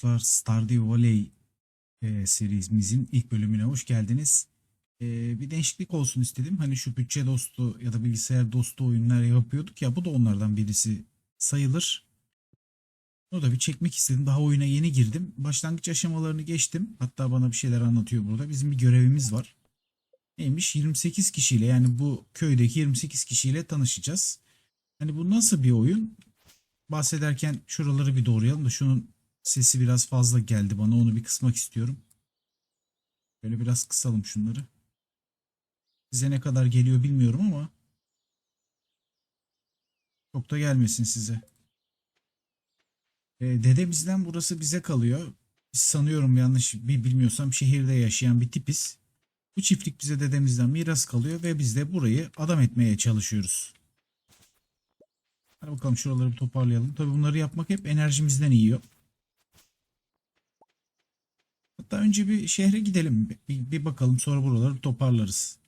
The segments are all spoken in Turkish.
Dostlar. Stardew Valley e, serimizin ilk bölümüne hoş geldiniz. E, bir değişiklik olsun istedim. Hani şu bütçe dostu ya da bilgisayar dostu oyunlar yapıyorduk ya bu da onlardan birisi sayılır. Onu da bir çekmek istedim. Daha oyuna yeni girdim. Başlangıç aşamalarını geçtim. Hatta bana bir şeyler anlatıyor burada. Bizim bir görevimiz var. Neymiş? 28 kişiyle yani bu köydeki 28 kişiyle tanışacağız. Hani bu nasıl bir oyun? bahsederken şuraları bir doğrayalım da şunun sesi biraz fazla geldi bana. Onu bir kısmak istiyorum. Böyle biraz kısalım şunları. Size ne kadar geliyor bilmiyorum ama çok da gelmesin size. E, dedemizden burası bize kalıyor. Biz sanıyorum yanlış bir bilmiyorsam şehirde yaşayan bir tipiz. Bu çiftlik bize dedemizden miras kalıyor ve biz de burayı adam etmeye çalışıyoruz. Hadi bakalım şuraları bir toparlayalım. Tabii bunları yapmak hep enerjimizden yiyor. Hatta önce bir şehre gidelim. Bir, bir bakalım sonra buraları toparlarız.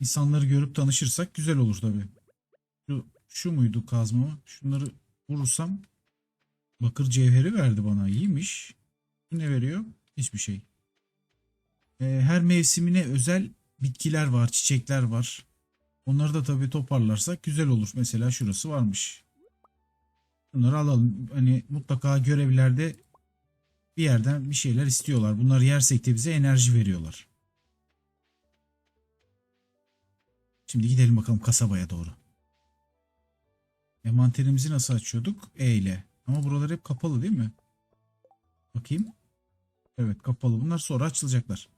İnsanları görüp tanışırsak güzel olur tabii. Şu, şu muydu kazma? Şunları vurursam bakır cevheri verdi bana. İyiymiş. Ne veriyor? Hiçbir şey. Ee, her mevsimine özel bitkiler var, çiçekler var. Onları da tabii toparlarsak güzel olur. Mesela şurası varmış. Bunları alalım. Hani mutlaka görevlerde bir yerden bir şeyler istiyorlar. Bunları yersek de bize enerji veriyorlar. Şimdi gidelim bakalım kasabaya doğru. Envanterimizi nasıl açıyorduk? E ile. Ama buralar hep kapalı değil mi? Bakayım. Evet kapalı. Bunlar sonra açılacaklar.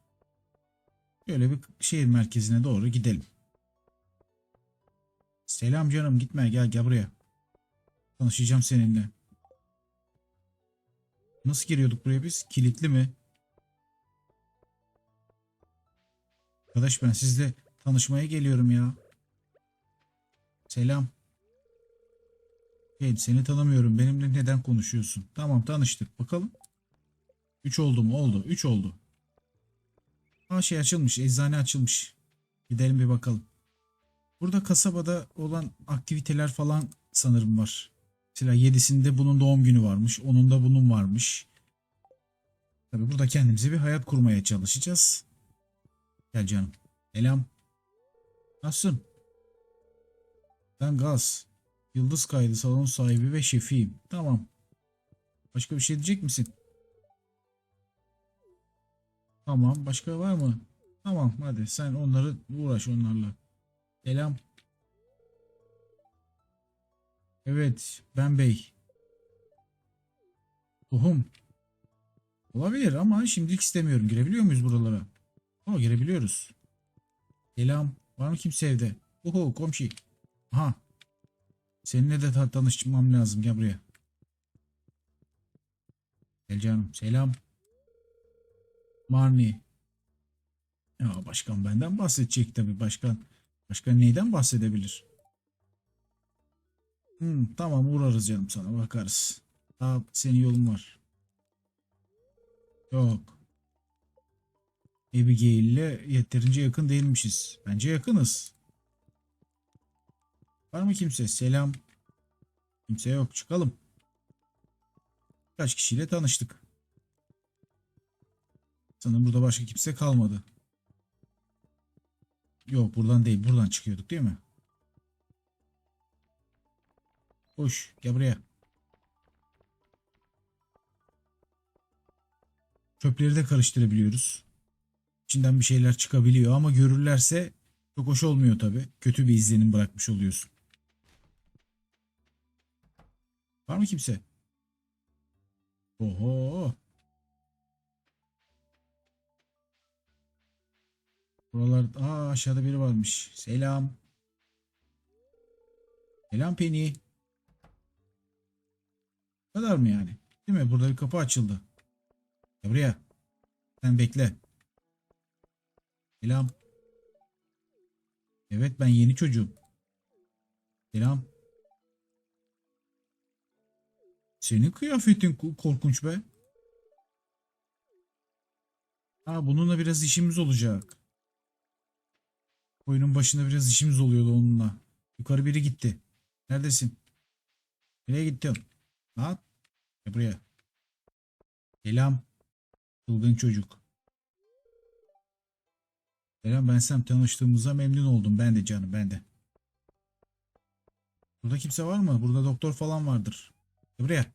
Böyle bir şehir merkezine doğru gidelim. Selam canım gitme gel gel buraya. Tanışacağım seninle. Nasıl giriyorduk buraya biz? Kilitli mi? Arkadaş ben sizle tanışmaya geliyorum ya. Selam. Hey, seni tanımıyorum. Benimle neden konuşuyorsun? Tamam tanıştık. Bakalım. 3 oldu mu? Oldu. 3 oldu. Aa şey açılmış. Eczane açılmış. Gidelim bir bakalım. Burada kasabada olan aktiviteler falan sanırım var. Mesela 7'sinde bunun doğum günü varmış. Onun da bunun varmış. Tabii burada kendimize bir hayat kurmaya çalışacağız. Gel canım. Selam. Nasılsın? Ben Gaz. Yıldız kaydı salon sahibi ve şefiyim. Tamam. Başka bir şey diyecek misin? Tamam. Başka var mı? Tamam hadi sen onları uğraş onlarla. Selam. Evet, ben bey. Tohum. Olabilir ama şimdilik istemiyorum. Girebiliyor muyuz buralara? Ama girebiliyoruz. Selam. Var mı kimse evde? Oho komşu. Aha. Seninle de ta- tanışmam lazım. Gel buraya. Gel canım. Selam. Marni. Ya başkan benden bahsedecek tabii. Başkan Başka neyden bahsedebilir? Hmm, tamam uğrarız canım sana bakarız. Daha senin yolun var. Yok. Abigail ile yeterince yakın değilmişiz. Bence yakınız. Var mı kimse? Selam. Kimse yok. Çıkalım. Kaç kişiyle tanıştık. Sanırım burada başka kimse kalmadı. Yok buradan değil. Buradan çıkıyorduk değil mi? Hoş. Gel buraya. Çöpleri de karıştırabiliyoruz. İçinden bir şeyler çıkabiliyor ama görürlerse çok hoş olmuyor tabi. Kötü bir izlenim bırakmış oluyorsun. Var mı kimse? Oho. Buralar aa aşağıda biri varmış. Selam. Selam Penny. Kadar mı yani? Değil mi? Burada bir kapı açıldı. Ya buraya. Sen bekle. Selam. Evet ben yeni çocuğum. Selam. Senin kıyafetin korkunç be. Ha bununla biraz işimiz olacak. Oyunun başında biraz işimiz oluyordu onunla. Yukarı biri gitti. Neredesin? Nereye gittin? Lan. Gel buraya. Selam. Çılgın çocuk. Selam ben Sam. Tanıştığımıza memnun oldum. Ben de canım ben de. Burada kimse var mı? Burada doktor falan vardır. Gel buraya.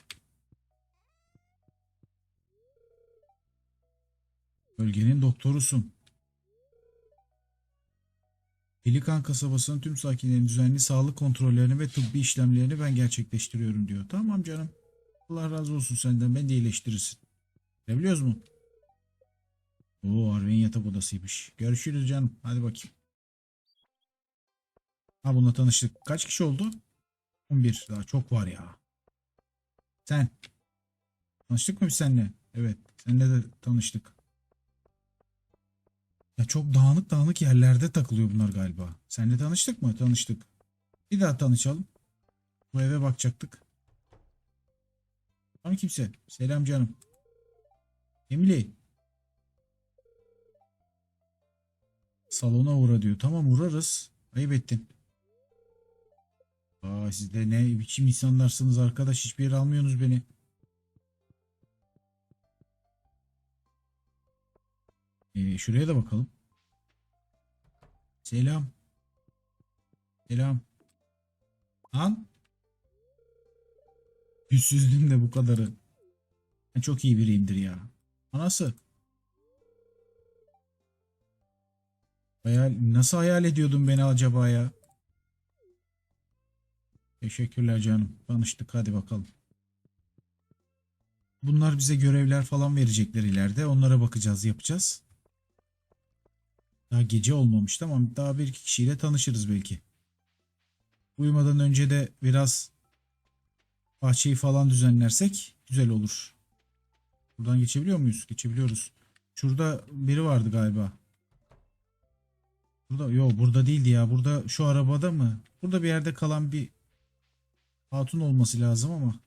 Bölgenin doktorusun. Pelikan kasabasının tüm sakinlerinin düzenli sağlık kontrollerini ve tıbbi işlemlerini ben gerçekleştiriyorum diyor. Tamam canım. Allah razı olsun senden. Ben de iyileştirirsin. Görebiliyoruz mu? Oo Harvey'in yatak odasıymış. Görüşürüz canım. Hadi bakayım. Ha bununla tanıştık. Kaç kişi oldu? 11. Daha çok var ya. Sen. Tanıştık mı biz seninle? Evet. Seninle de tanıştık. Ya çok dağınık dağınık yerlerde takılıyor bunlar galiba. Seninle tanıştık mı? Tanıştık. Bir daha tanışalım. Bu eve bakacaktık. Var kimse? Selam canım. Emily. Salona uğra diyor. Tamam uğrarız. Ayıp ettin. Aa, siz de ne biçim insanlarsınız arkadaş. Hiçbir yere almıyorsunuz beni. Ee, şuraya da bakalım. Selam. Selam. Lan. Yüzsüzlüğüm de bu kadarı. Ben çok iyi biriyimdir ya. Anası. Hayal, nasıl hayal ediyordun beni acaba ya? Teşekkürler canım. Tanıştık hadi bakalım. Bunlar bize görevler falan verecekler ileride. Onlara bakacağız, yapacağız. Daha gece olmamış tamam. Daha bir iki kişiyle tanışırız belki. Uyumadan önce de biraz bahçeyi falan düzenlersek güzel olur. Buradan geçebiliyor muyuz? Geçebiliyoruz. Şurada biri vardı galiba. Burada yok burada değildi ya. Burada şu arabada mı? Burada bir yerde kalan bir hatun olması lazım ama.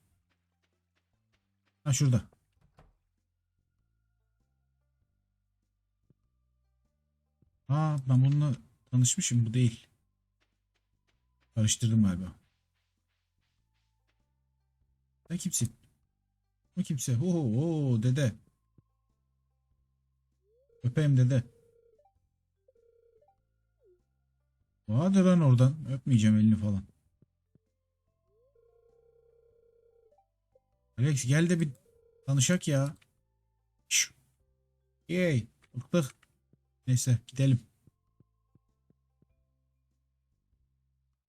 Ha şurada. Aa ben bununla tanışmışım. Bu değil. Karıştırdım galiba. Sen kimsin? O kimse? Oo, oo dede. Öpeyim dede. Hadi lan oradan. Öpmeyeceğim elini falan. Alex gel de bir tanışak ya. Şş. Yey. Bıktık. Neyse gidelim.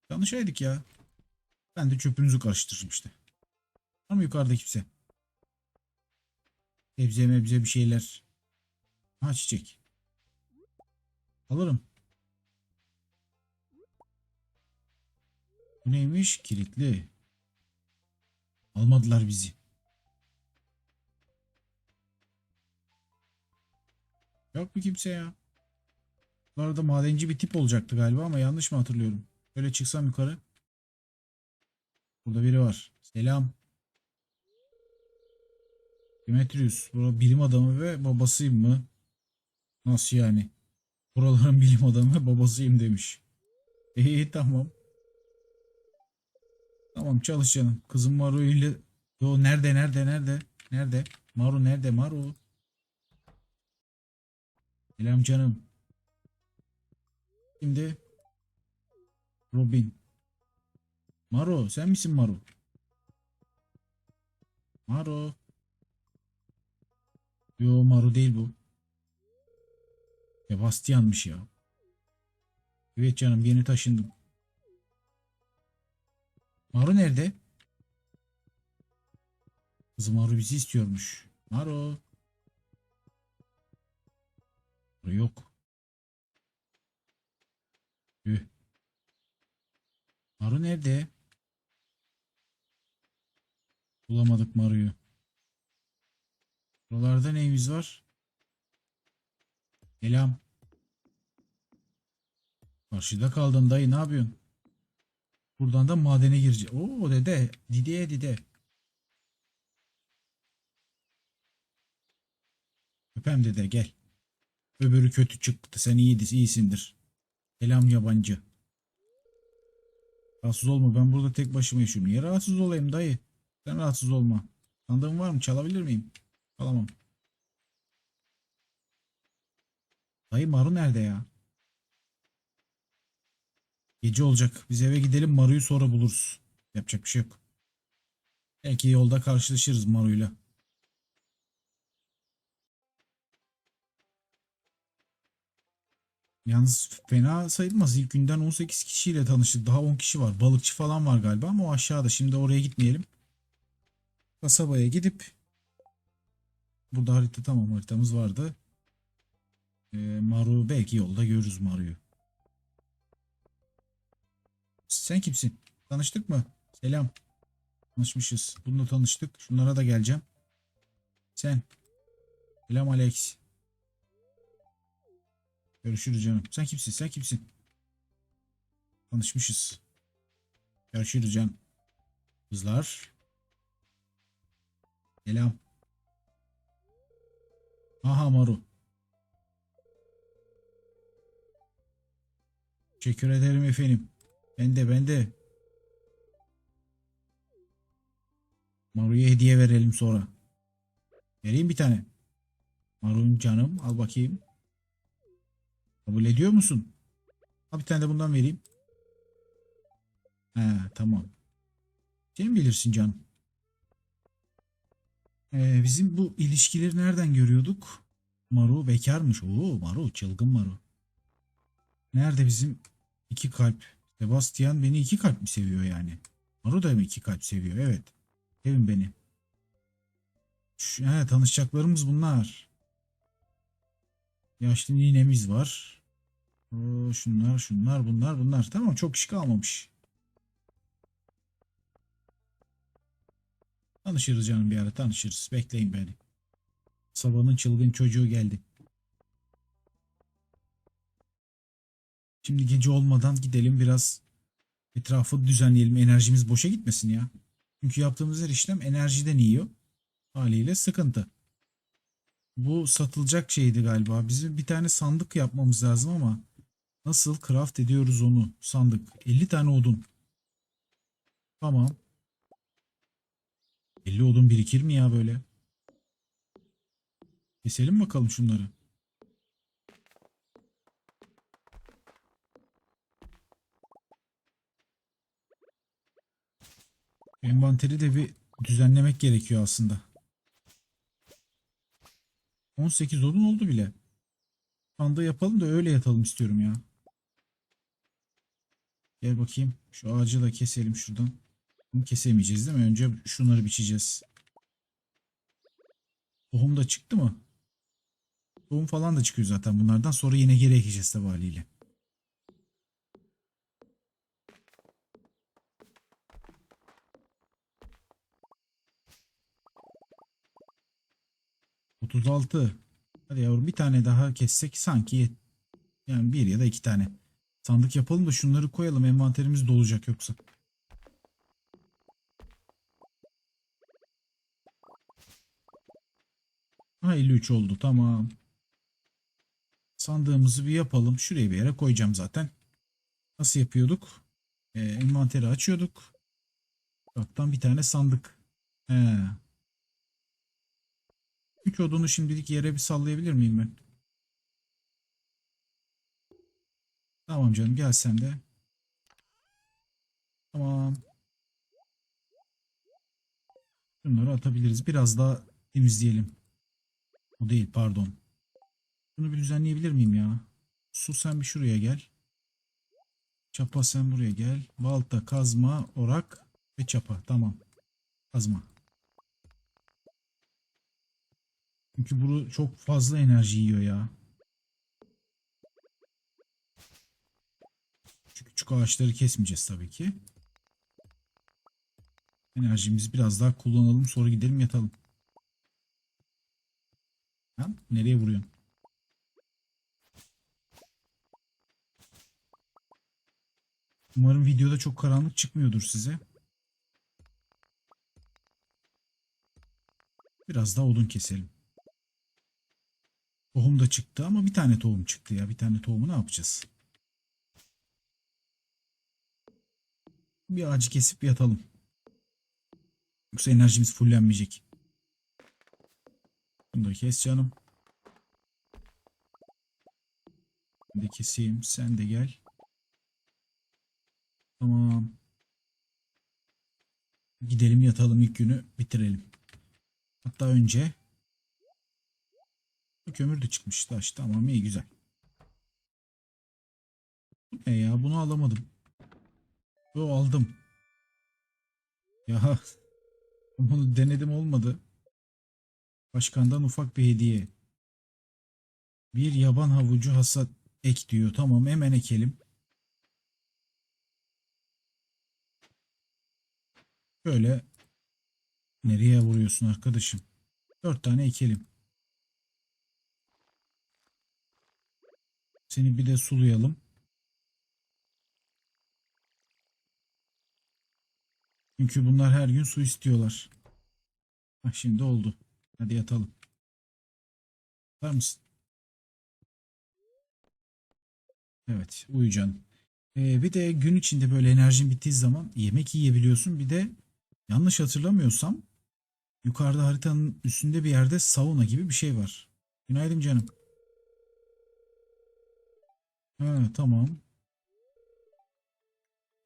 Tanışaydık ya. Ben de çöpünüzü karıştırırım işte. Ama yukarıda kimse. Sebze mebze bir şeyler. Ha çiçek. Alırım. Bu neymiş? Kilitli. Almadılar bizi. Yok mu kimse ya? Bu arada madenci bir tip olacaktı galiba ama yanlış mı hatırlıyorum? Böyle çıksam yukarı. Burada biri var. Selam. Demetrius. Burada bilim adamı ve babasıyım mı? Nasıl yani? Buraların bilim adamı ve babasıyım demiş. İyi tamam. Tamam çalış canım. Kızım Maru ile... Yo nerede nerede nerede? Nerede? Maru nerede Maru? Selam canım. Şimdi Robin. Maru sen misin Maru? Maru. Maru değil bu. Sebastian'mış ya. Evet canım yeni taşındım. Maru nerede? Kızım Maru bizi istiyormuş. Maru. Maru yok. Tüh. Maru nerede? Bulamadık Maru'yu. Buralarda neyimiz var? Selam. Karşıda kaldın dayı ne yapıyorsun? Buradan da madene gireceğiz. Oo dede. Dide dide. Öpem dede gel. Öbürü kötü çıktı. Sen iyiydi, iyisindir. Selam yabancı. Rahatsız olma. Ben burada tek başıma yaşıyorum. Niye rahatsız olayım dayı? Sen rahatsız olma. Sandığım var mı? Çalabilir miyim? Alamam. Dayı Maru nerede ya? Gece olacak. Biz eve gidelim Maru'yu sonra buluruz. Yapacak bir şey yok. Belki yolda karşılaşırız Maru'yla. Yalnız fena sayılmaz. İlk günden 18 kişiyle tanıştık. Daha 10 kişi var. Balıkçı falan var galiba ama o aşağıda. Şimdi oraya gitmeyelim. Kasabaya gidip burada harita tamam haritamız vardı. Ee, Maru belki yolda görürüz Maru'yu. Sen kimsin? Tanıştık mı? Selam. Tanışmışız. Bununla tanıştık. Şunlara da geleceğim. Sen. Selam Alex. Görüşürüz canım. Sen kimsin? Sen kimsin? Tanışmışız. Görüşürüz canım. Kızlar. Selam. Aha Maru. Teşekkür ederim efendim. Ben de ben de. Maru'ya hediye verelim sonra. Vereyim bir tane. Marun canım al bakayım. Kabul ediyor musun? Al bir tane de bundan vereyim. He tamam. Sen bilirsin canım. Ee, bizim bu ilişkileri nereden görüyorduk? Maru bekarmış. Oo Maru çılgın Maru. Nerede bizim iki kalp? Sebastian beni iki kalp mi seviyor yani? Maru da mı iki kalp seviyor? Evet. Sevin beni. Şu, he, tanışacaklarımız bunlar. Yaşlı ninemiz var. Oo, şunlar şunlar bunlar bunlar. Tamam çok kişi kalmamış. Tanışırız canım bir ara tanışırız. Bekleyin beni. Sabahın çılgın çocuğu geldi. Şimdi gece olmadan gidelim biraz etrafı düzenleyelim. Enerjimiz boşa gitmesin ya. Çünkü yaptığımız her işlem enerjiden yiyor. Haliyle sıkıntı. Bu satılacak şeydi galiba. Bizim bir tane sandık yapmamız lazım ama nasıl craft ediyoruz onu? Sandık. 50 tane odun. Tamam. 50 odun birikir mi ya böyle? Keselim bakalım şunları. Envanteri de bir düzenlemek gerekiyor aslında. 18 odun oldu bile. Sandığı yapalım da öyle yatalım istiyorum ya. Gel bakayım. Şu ağacı da keselim şuradan. Kesemeyeceğiz değil mi? Önce şunları biçeceğiz. Tohum da çıktı mı? Tohum falan da çıkıyor zaten bunlardan. Sonra yine geri ekeceğiz tabi haliyle. Otuz altı. Hadi yavrum bir tane daha kessek sanki. Yani bir ya da iki tane. Sandık yapalım da şunları koyalım. Envanterimiz dolacak yoksa. 53 oldu tamam. Sandığımızı bir yapalım. Şuraya bir yere koyacağım zaten. Nasıl yapıyorduk? Ee, envanteri açıyorduk. Baktan bir tane sandık. He. 3 odunu şimdilik yere bir sallayabilir miyim ben? Tamam canım gel sen de. Tamam. Bunları atabiliriz. Biraz daha temizleyelim. O değil pardon. Bunu bir düzenleyebilir miyim ya? Su sen bir şuraya gel. Çapa sen buraya gel. Balta, kazma, orak ve çapa. Tamam. Kazma. Çünkü bu çok fazla enerji yiyor ya. Şu küçük ağaçları kesmeyeceğiz tabii ki. Enerjimizi biraz daha kullanalım sonra gidelim yatalım. Ha? Nereye vuruyorsun? Umarım videoda çok karanlık çıkmıyordur size. Biraz daha odun keselim. Tohum da çıktı ama bir tane tohum çıktı ya. Bir tane tohumu ne yapacağız? Bir ağacı kesip yatalım. Yoksa enerjimiz fullenmeyecek. Bunu da kes canım. Ben de keseyim. Sen de gel. Tamam. Gidelim yatalım ilk günü bitirelim. Hatta önce kömür de çıkmış taş. Tamam iyi güzel. Bu ne ya? Bunu alamadım. Yo aldım. Ya bunu denedim olmadı. Başkandan ufak bir hediye. Bir yaban havucu hasat ek diyor. Tamam hemen ekelim. Böyle nereye vuruyorsun arkadaşım? Dört tane ekelim. Seni bir de sulayalım. Çünkü bunlar her gün su istiyorlar. Bak şimdi oldu. Hadi yatalım. Var mısın? Evet, uyu canım. Ee, bir de gün içinde böyle enerjin bittiği zaman yemek yiyebiliyorsun. Bir de yanlış hatırlamıyorsam yukarıda haritanın üstünde bir yerde sauna gibi bir şey var. Günaydın canım. Ha, tamam.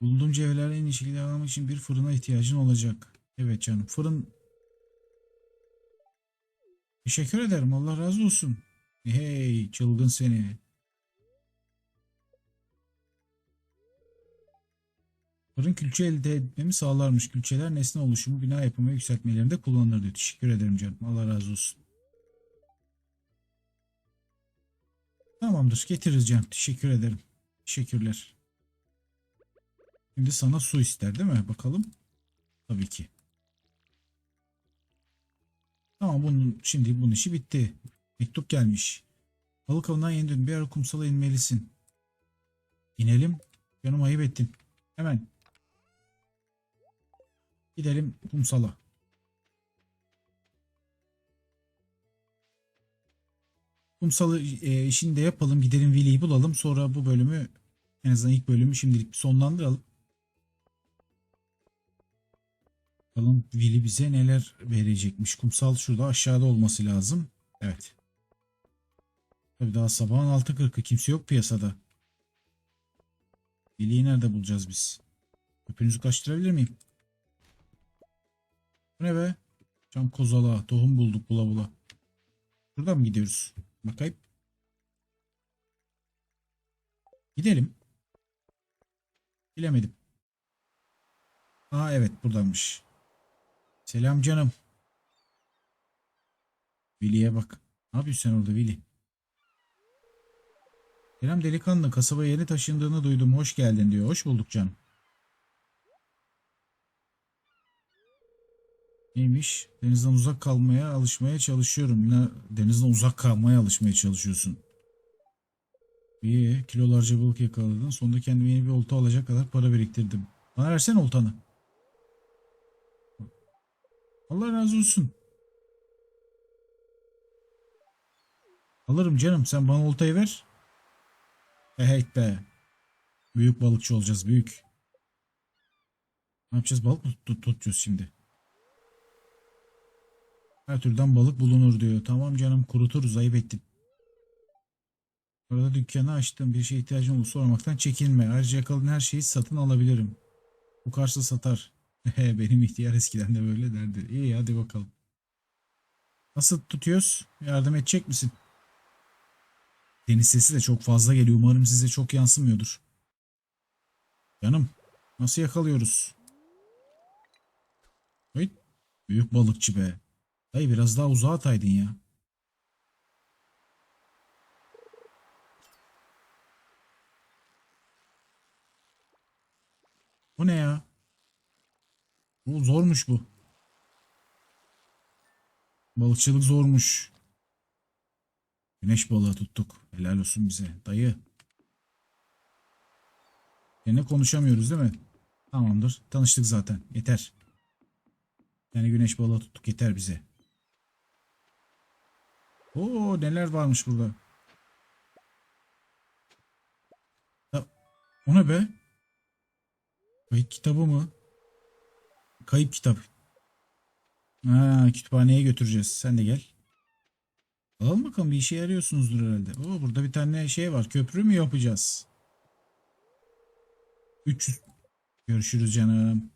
Bulduğum cevherlerle en almak için bir fırına ihtiyacın olacak. Evet canım. Fırın Teşekkür ederim. Allah razı olsun. Hey çılgın seni. Fırın külçe elde etmemi sağlarmış. Külçeler nesne oluşumu, bina yapımı yükseltmelerinde kullanılır diyor. Teşekkür ederim canım. Allah razı olsun. Tamamdır. Getiririz canım. Teşekkür ederim. Teşekkürler. Şimdi sana su ister değil mi? Bakalım. Tabii ki. Tamam bunun şimdi bunun işi bitti. Mektup gelmiş. Balık avından yeni dön. Bir ara kumsala inmelisin. İnelim. Canım ayıp ettin. Hemen. Gidelim kumsala. Kumsalı e, işini de yapalım. Gidelim Willy'yi bulalım. Sonra bu bölümü en azından ilk bölümü şimdilik sonlandıralım. Bakalım Willy bize neler verecekmiş. Kumsal şurada aşağıda olması lazım. Evet. Tabii daha sabahın 6.40'ı kimse yok piyasada. Willy'yi nerede bulacağız biz? Öpünüzü kaçtırabilir miyim? Bu ne be? Cam kozala. Tohum bulduk bula bula. Buradan mı gidiyoruz? Bakayım. Gidelim. Bilemedim. Aa evet buradanmış. Selam canım. Willy'e bak. Ne yapıyorsun sen orada Willy? Selam delikanlı. Kasabaya yeni taşındığını duydum. Hoş geldin diyor. Hoş bulduk canım. Neymiş? Denizden uzak kalmaya alışmaya çalışıyorum. Ne? Denizden uzak kalmaya alışmaya çalışıyorsun. İyi. Kilolarca balık yakaladın. Sonunda kendime yeni bir olta alacak kadar para biriktirdim. Bana versene oltanı. Allah razı olsun. Alırım canım. Sen bana oltayı ver. Eheyt be. Büyük balıkçı olacağız. Büyük. Ne yapacağız? Balık mı tut tutacağız şimdi? Her türden balık bulunur diyor. Tamam canım kuruturuz. Ayıp ettin. Orada dükkanı açtım. Bir şeye ihtiyacın olursa sormaktan çekinme. Ayrıca yakaladığın her şeyi satın alabilirim. Bu karşı satar. Benim ihtiyar eskiden de böyle derdi. İyi hadi bakalım. Nasıl tutuyoruz? Yardım edecek misin? Deniz sesi de çok fazla geliyor. Umarım size çok yansımıyordur. Canım nasıl yakalıyoruz? Hey, büyük balıkçı be. Dayı biraz daha uzağa ataydın ya. Bu ne ya? Bu zormuş bu. Balıkçılık zormuş. Güneş balığı tuttuk. Helal olsun bize. Dayı. Yine konuşamıyoruz değil mi? Tamamdır. Tanıştık zaten. Yeter. Yani güneş balığı tuttuk. Yeter bize. Oo neler varmış burada. Ya, o ne be? Kayıt kitabı mı? Kayıp kitap. Ha, kütüphaneye götüreceğiz. Sen de gel. Alalım bakalım bir işe yarıyorsunuzdur herhalde. Oo, burada bir tane şey var. Köprü mü yapacağız? 300. Görüşürüz canım.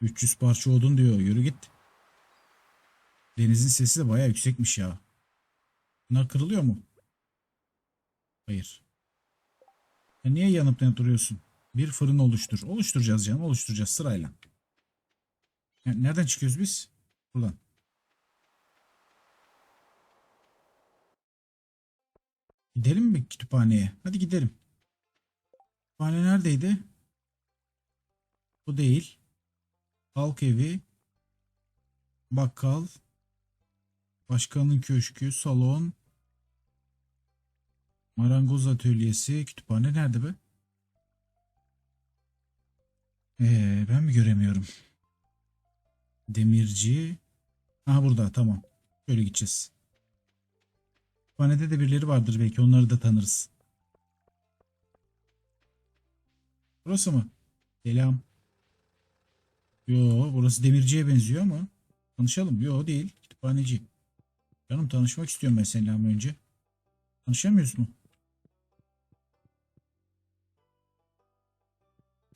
300 parça odun diyor. Yürü git. Denizin sesi de bayağı yüksekmiş ya. Bunlar kırılıyor mu? Hayır. Ya niye yanıp ne duruyorsun? Bir fırın oluştur. Oluşturacağız canım. Oluşturacağız sırayla. Nereden çıkıyoruz biz? Buradan. Gidelim mi kütüphaneye? Hadi gidelim. Kütüphane neredeydi? Bu değil. Halk evi. Bakkal. Başkanın köşkü. Salon. Marangoz atölyesi. Kütüphane nerede be? Ee, ben mi göremiyorum? Demirci. Aha burada tamam. Şöyle gideceğiz. Kütüphanede de birileri vardır belki onları da tanırız. Burası mı? Selam. Yo burası demirciye benziyor ama. Tanışalım. Yo değil. Kütüphaneci. Canım tanışmak istiyorum ben seninle ama önce. Tanışamıyoruz mu?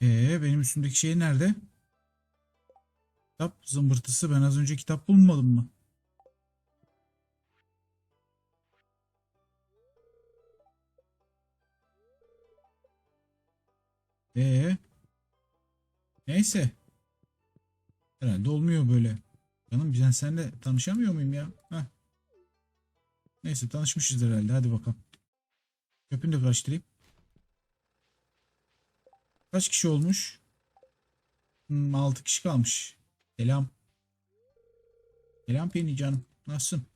Ee benim üstümdeki şey nerede? Kitap zımbırtısı. Ben az önce kitap bulmadım mı? Ee, neyse. Herhalde olmuyor böyle. Canım ben seninle tanışamıyor muyum ya? Heh. Neyse tanışmışız herhalde. Hadi bakalım. Köpünü de karıştırayım. Kaç kişi olmuş? Hmm, 6 kişi kalmış. Selam. Selam Penny canım. Nasılsın?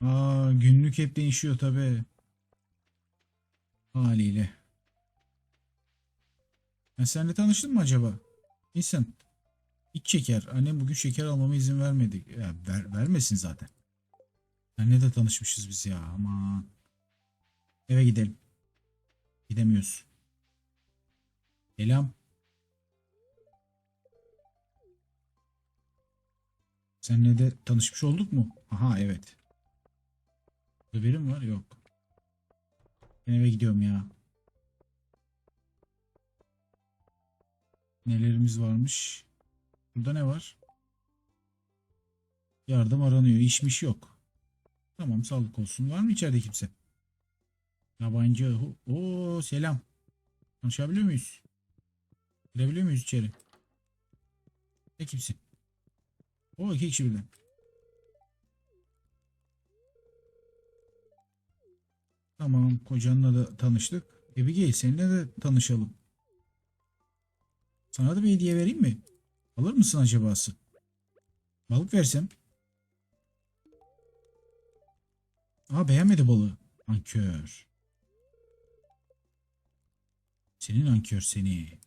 Aa, günlük hep değişiyor tabii. Haliyle. Ben seninle tanıştın mı acaba? İnsan. İç şeker. Annem bugün şeker almama izin vermedi. Ya ver, vermesin zaten. Anne de tanışmışız biz ya. Aman. Eve gidelim. Gidemiyoruz. Selam. Seninle de tanışmış olduk mu? Aha evet. Mi var? Yok. Ben eve gidiyorum ya. Nelerimiz varmış? Burada ne var? Yardım aranıyor. İşmiş yok. Tamam sağlık olsun. Var mı içeride kimse? Yabancı. Oo selam. Konuşabiliyor muyuz? Girebiliyor muyuz içeri? Ne kimsin? O iki kişi birden. Tamam kocanla da tanıştık. Abigail seninle de tanışalım. Sana da bir hediye vereyim mi? Alır mısın acabası? Balık versem. Aa beğenmedi balığı. Ankör. Senin ankör seni.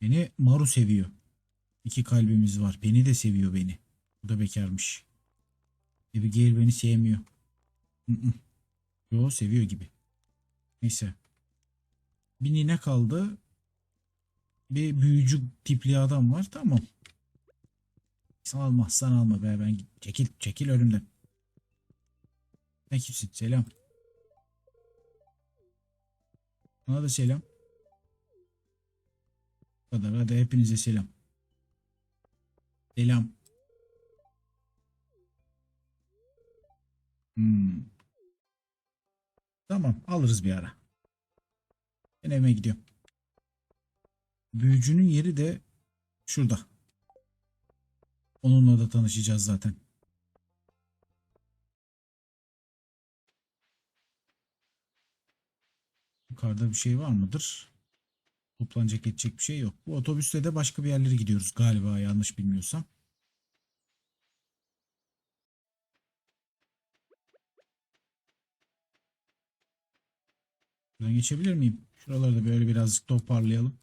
Beni Maru seviyor. İki kalbimiz var. Beni de seviyor beni. Bu da bekarmış. Abigail beni sevmiyor. Yo seviyor gibi. Neyse. Bir nine kaldı. Bir büyücü tipli adam var. Tamam. Sen alma. Sen alma be. Ben çekil. Çekil önümden. Ne kimsin? Selam. Bana da selam. Bu kadar. Hadi hepinize selam. Selam. Hmm. Tamam alırız bir ara. Ben evime gidiyorum. Büyücünün yeri de şurada. Onunla da tanışacağız zaten. Yukarıda bir şey var mıdır? Toplanacak edecek bir şey yok. Bu otobüste de başka bir yerlere gidiyoruz galiba yanlış bilmiyorsam. Buradan geçebilir miyim? Şuraları da böyle birazcık toparlayalım.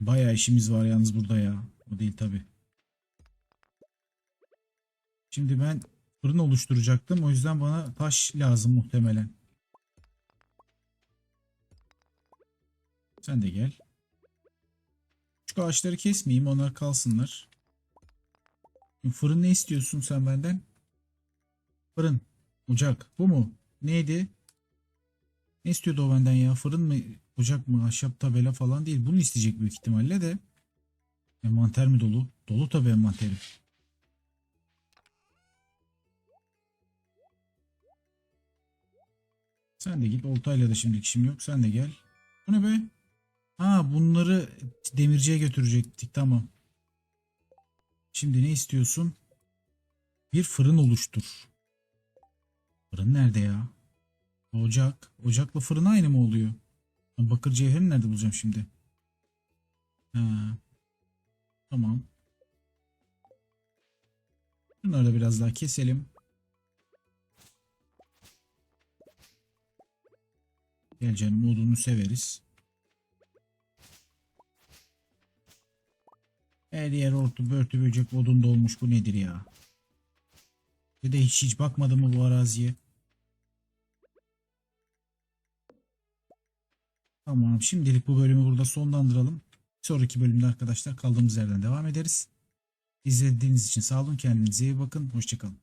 Bayağı işimiz var yalnız burada ya. O değil tabi. Şimdi ben fırın oluşturacaktım. O yüzden bana taş lazım muhtemelen. Sen de gel. Şu ağaçları kesmeyeyim onlar kalsınlar. Fırın ne istiyorsun sen benden? Fırın. Ocak. Bu mu? Neydi? Ne istiyordu o benden ya? Fırın mı? Ocak mı? Ahşap tabela falan değil. Bunu isteyecek büyük ihtimalle de. Envanter mi dolu? Dolu tabii envanterim. Sen de git. Oltayla da şimdilik işim yok. Sen de gel. Bu ne be? Ha bunları demirciye götürecektik. Tamam. Şimdi ne istiyorsun? Bir fırın oluştur. Fırın nerede ya? Ocak. Ocakla fırın aynı mı oluyor? Bakır cevherini nerede bulacağım şimdi? Ha. Tamam. Bunları da biraz daha keselim. Gel canım odunu severiz. Her yer ortu börtü böcek odun dolmuş bu nedir ya? Ya da hiç hiç bakmadı mı bu araziye? Tamam şimdilik bu bölümü burada sonlandıralım. Sonraki bölümde arkadaşlar kaldığımız yerden devam ederiz. İzlediğiniz için sağ olun kendinize iyi bakın. Hoşçakalın.